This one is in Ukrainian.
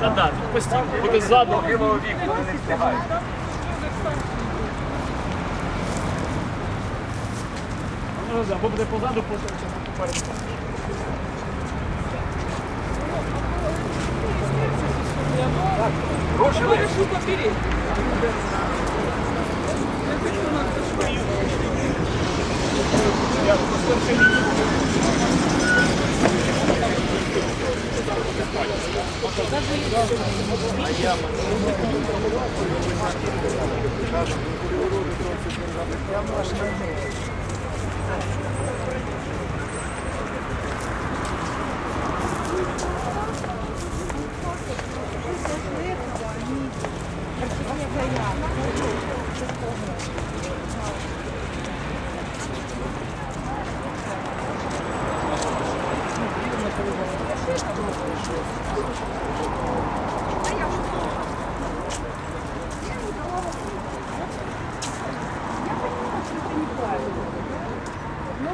Та да, тут постійно. Буде ззаду ну, гилого віку, не встигають. Або буде позаду, потім часом Я Thank you. Ну, хорошо.